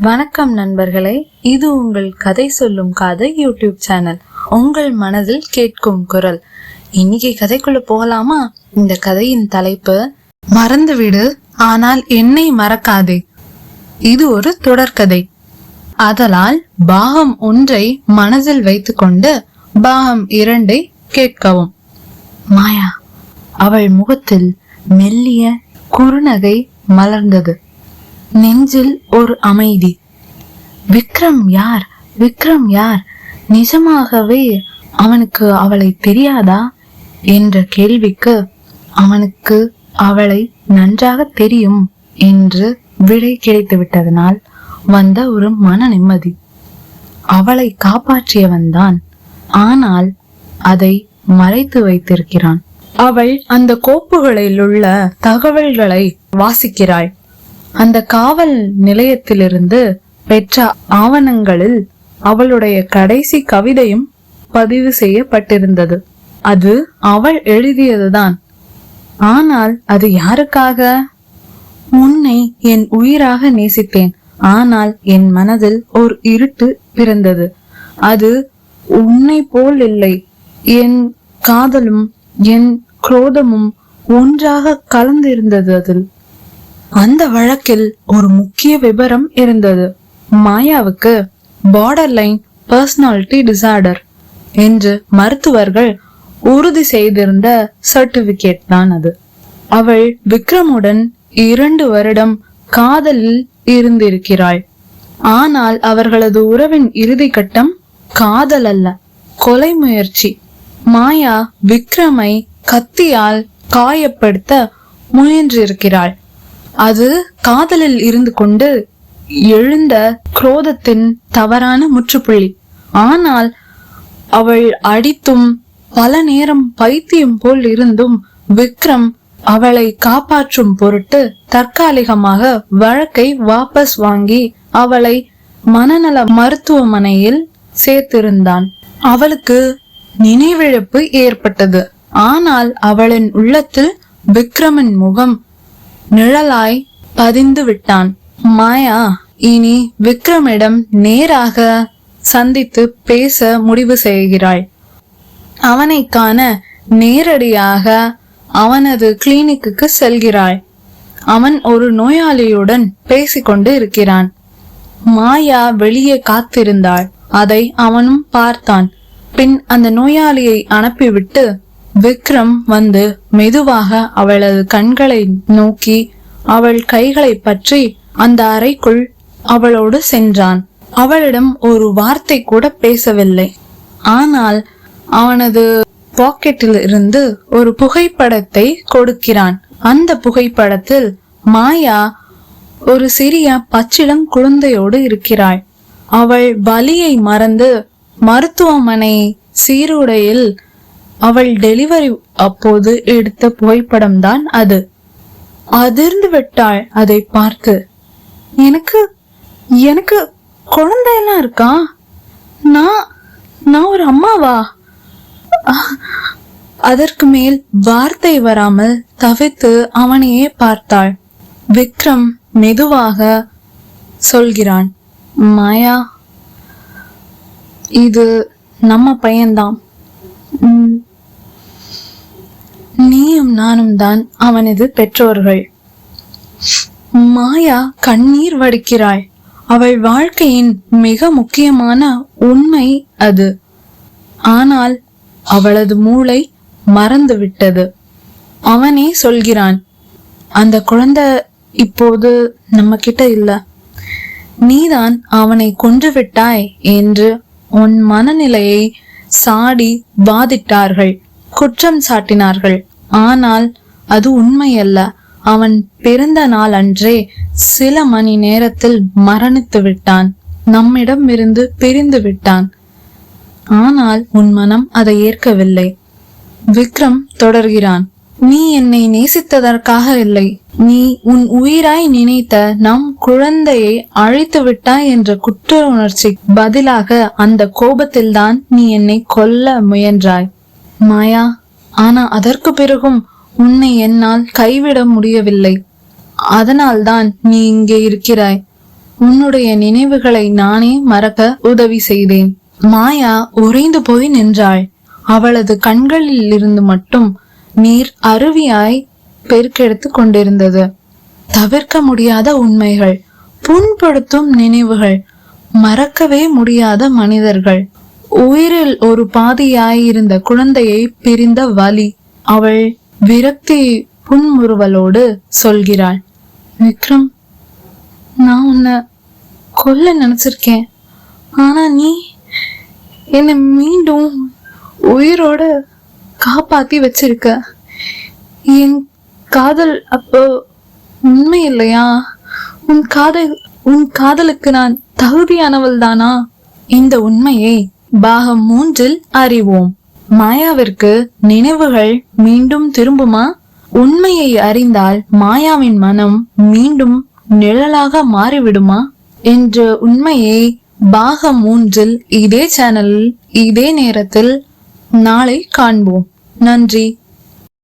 வணக்கம் நண்பர்களே இது உங்கள் கதை சொல்லும் கதை யூடியூப் சேனல். உங்கள் மனதில் கேட்கும் குரல். இன்னைக்கு கதைக்குள்ள போகலாமா? இந்த கதையின் தலைப்பு மறந்துவிடு ஆனால் என்னை மறக்காதே இது ஒரு தொடர்கதை. அதலால் பாகம் ஒன்றை மனதில் வைத்துக்கொண்டு பாகம் இரண்டை கேட்கவும். மாயா அவள் முகத்தில் மெல்லிய குறுநகை மலர்ந்தது. நெஞ்சில் ஒரு அமைதி. விக்ரம் யார்? விக்ரம் யார்? நிஜமாகவே அவனுக்கு அவளை தெரியாதா? என்ற கேள்விக்கு அவனுக்கு அவளை நன்றாக தெரியும் என்று விடை கிடைத்து விட்டதனால் வந்த ஒரு மன நிம்மதி. அவளை காப்பாற்றியவன்தான் ஆனால் அதை மறைத்து வைத்திருக்கிறான். அவள் அந்த கோப்புகளில் உள்ள தகவல்களை வாசிக்கிறாள். அந்த காவல் நிலையத்திலிருந்து பெற்ற ஆவணங்களில் அவளுடைய கடைசி கவிதையும் பதிவு செய்யப்பட்டிருந்தது. அது அவள் எழுதியதுதான். ஆனால் அது யாருக்காக? உன்னை என் உயிராக நேசித்தேன். ஆனால் என் மனதில் ஒரு இருட்டு பிறந்தது. அது உன்னை போல் இல்லை. என் காதலும் என் குரோதமும் ஒன்றாக கலந்திருந்தது அதில். அந்த வழக்கில் ஒரு முக்கிய விபரம் இருந்தது. மாயாவுக்கு பார்டர் லைன் பர்சனாலிட்டி டிசார்டர் என்று மருத்துவர்கள் உறுதி செய்திருந்த சர்டிபிகேட் தான் அது. அவள் விக்ரமுடன் இரண்டு வருடம் காதலில் இருந்திருக்கிறாள். ஆனால் அவர்களது உறவின் இறுதி கட்டம் காதல் அல்ல கொலை முயற்சி. மாயா விக்ரமை கத்தியால் காயப்படுத்த முயன்றிருக்கிறாள். அது காதலில் இருந்து கொண்டு எழுந்த குரோதத்தின் தவறான முற்றுப்புள்ளி. ஆனால் அவள் அடித்தும் பல நேரம் பைத்தியம் போல் இருந்தும் விக்ரம் அவளை காப்பாற்றும் பொருட்டு தற்காலிகமாக வழக்கை வாபஸ் வாங்கி அவளை மனநல மருத்துவமனையில் சேர்த்திருந்தான். அவளுக்கு நினைவிழப்பு ஏற்பட்டது. ஆனால் அவளின் உள்ளத்தில் விக்ரமின் முகம் நிழலாய் பதிந்து விட்டான் மாயா இனி விக்ரமிடம் நேராக சந்தித்து பேச முடிவு செய்கிறாள். அவனை காண நேரடியாக அவனது கிளினிக்கு செல்கிறாள். அவன் ஒரு நோயாளியுடன் பேசிக்கொண்டு இருக்கிறான். மாயா வெளியே காத்திருந்தாள். அதை அவனும் பார்த்தான். பின் அந்த நோயாளியை அனுப்பிவிட்டு விக்ரம் வந்து மெதுவாக அவளது கண்களை நோக்கி அவள் கைகளை பற்றி அந்த அறைக்குள் அவளோடு சென்றான். அவளிடம் ஒரு வார்த்தை கூட பேசவில்லை. ஆனால் அவனது பாக்கெட்டில் இருந்து ஒரு புகைப்படத்தை கொடுக்கிறான். அந்த புகைப்படத்தில் மாயா ஒரு சிறிய பச்சிளம் குழந்தையோடு இருக்கிறாள். அவள் வலியை மறந்து மருத்துவமனை சீருடையில் அவள் டெலிவரி அப்போது எடுத்த புகைப்படம்தான் அது. அதிர்ந்து விட்டாள் அதை பார்த்து. எனக்கு எனக்கு குழந்தையெல்லாம் இருக்கா? நான் நான் ஒரு அம்மாவா? அதற்கு மேல் வார்த்தை வராமல் தவித்து அவனையே பார்த்தாள். விக்ரம் மெதுவாக சொல்கிறான் மாயா இது நம்ம பையன்தான். நீயும் நானும் தான் அவனது பெற்றோர்கள். மாயா கண்ணீர் வடிக்கிறாய். அவள் வாழ்க்கையின் மிக முக்கியமான உண்மை அது. ஆனால் அவளது மூளை மறந்து விட்டது அவனே சொல்கிறான் அந்த குழந்தை இப்போது நம்ம கிட்ட இல்ல. நீதான் அவனை கொன்று விட்டாய் என்று உன் மனநிலையை சாடி வாதிட்டார்கள் குற்றம் சாட்டினார்கள். ஆனால் அது உண்மையல்ல. அவன் பிறந்த நாள் அன்றே சில மணி நேரத்தில் மரணித்து விட்டான். நம்மிடம் இருந்து பிரிந்து விட்டான். ஆனால் உன் மனம் அதை ஏற்கவில்லை. விக்ரம் தொடர்கிறான். நீ என்னை நேசித்ததற்காக இல்லை. நீ உன் உயிராய் நினைத்த நம் குழந்தையை அழைத்து விட்டாய் என்ற குற்ற உணர்ச்சி பதிலாக அந்த கோபத்தில்தான் நீ என்னை கொல்ல முயன்றாய். மாயா ஆனா அதற்கு பிறகும் உன்னை என்னால் கைவிட முடியவில்லை. அதனால்தான் நீ இங்கே இருக்கிறாய். உன்னுடைய நினைவுகளை நானே மறக்க உதவி செய்தேன். மாயா உறைந்து போய் நின்றாள். அவளது கண்களில் இருந்து மட்டும் நீர் அருவியாய் பெருக்கெடுத்து கொண்டிருந்தது. தவிர்க்க முடியாத உண்மைகள் புண்படுத்தும் நினைவுகள் மறக்கவே முடியாத மனிதர்கள். உயிரில் ஒரு பாதியாயிருந்த குழந்தையை பிரிந்த வலி அவள் விரக்தி புன்முறுவலோடு சொல்கிறாள் விக்ரம் நான் உன்னை கொல்ல நினைச்சிருக்கேன். ஆனா நீ என்னை மீண்டும் உயிரோட காப்பாத்தி வச்சிருக்க. என் காதல் அப்போ உண்மை இல்லையா உன் காதல் உன் காதலுக்கு நான் தகுதியானவள் தானா இந்த உண்மையை பாகம் மூன்றில் அறிவோம். மாயாவிற்கு நினைவுகள் மீண்டும் திரும்புமா? உண்மையை அறிந்தால் மாயாவின் மனம் மீண்டும் நிழலாக மாறிவிடுமா? என்ற உண்மையை பாகம் மூன்றில் இதே சேனலில் இதே நேரத்தில் நாளை காண்போம். நன்றி.